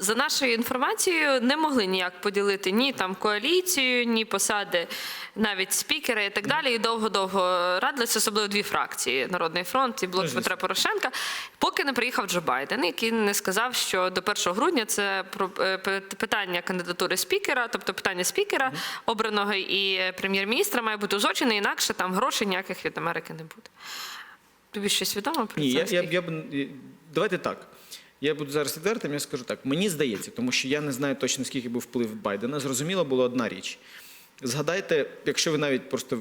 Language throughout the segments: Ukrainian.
за нашою інформацією не могли ніяк поділити ні там коаліцію, ні посади навіть спікера і так далі. І довго-довго радилися, особливо дві фракції Народний фронт і блок. Петра Порошенка, поки не приїхав Джо Байден, який не сказав, що до 1 грудня це е, питання кандидатури спікера, тобто питання спікера обраного і прем'єр-міністра має бути узгоджене, інакше там грошей ніяких від Америки не буде. Тобі щось відомо про Ні, це? я, я, я, б- я- давайте так. Я буду зараз відвертим, я скажу так. Мені здається, тому що я не знаю точно, скільки був вплив Байдена. Зрозуміло була одна річ. Згадайте, якщо ви навіть просто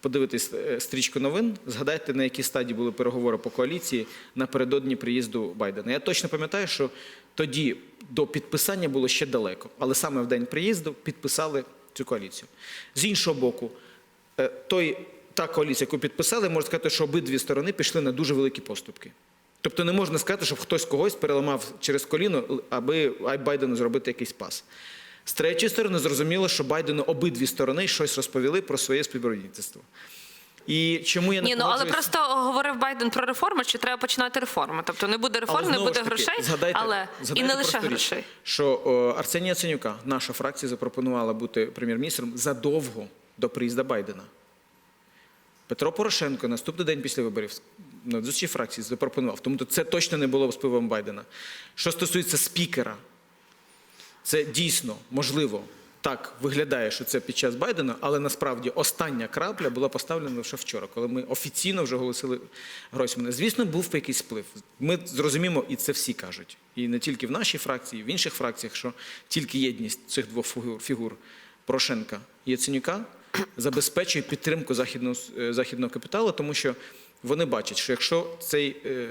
подивитесь е, стрічку новин, згадайте, на якій стадії були переговори по коаліції напередодні приїзду Байдена. Я точно пам'ятаю, що тоді до підписання було ще далеко, але саме в день приїзду підписали цю коаліцію. З іншого боку, е, той, та коаліція, яку підписали, можна сказати, що обидві сторони пішли на дуже великі поступки. Тобто не можна сказати, щоб хтось когось переламав через коліно, аби Байдену зробити якийсь пас. З третьої сторони, зрозуміло, що Байдену обидві сторони щось розповіли про своє співробітництво. І чому я не Ні, ну але просто говорив Байден про реформи, що треба починати реформи. Тобто не буде Але реформ, не буде таки, грошей, згадайте, але і не лише річ, грошей. Що о, Арсенія Яценюка, наша фракція, запропонувала бути прем'єр-міністром задовго до приїзду Байдена. Петро Порошенко наступний день після виборів на зустрічі фракції запропонував. Тому це точно не було впливом Байдена. Що стосується спікера, це дійсно можливо. Так виглядає, що це під час Байдена, але насправді остання крапля була поставлена лише вчора, коли ми офіційно вже оголосили Гройсмана. Звісно, був якийсь вплив. Ми зрозуміємо, і це всі кажуть. І не тільки в нашій фракції, і в інших фракціях, що тільки єдність цих двох фігур, фігур Порошенка і Яценюка забезпечує підтримку західного, е, західного капіталу, тому що вони бачать, що якщо цей е,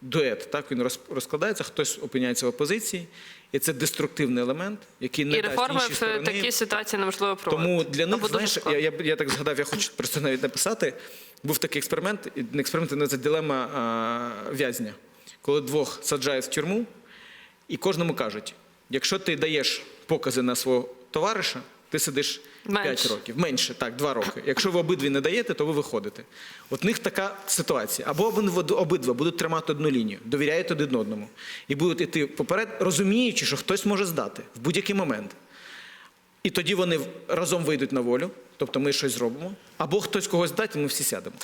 дует так він роз- розкладається, хтось опиняється в опозиції, і це деструктивний елемент, який не І дасть реформи іншій в стороні такій ситуації неможливо проводити. тому для них, знаєш, я, я, я так згадав, я хочу просто навіть написати. Був такий експеримент, не експеримент, а це дилема а, в'язня. Коли двох саджають в тюрму, і кожному кажуть: якщо ти даєш покази на свого товариша, ти сидиш 5 років. Менше, так, 2 роки. Якщо ви обидві не даєте, то ви виходите. От в них така ситуація. Або обидва будуть тримати одну лінію, довіряють один одному. І будуть іти поперед, розуміючи, що хтось може здати в будь-який момент. І тоді вони разом вийдуть на волю, тобто ми щось зробимо, або хтось когось дасть, і ми всі сядемо.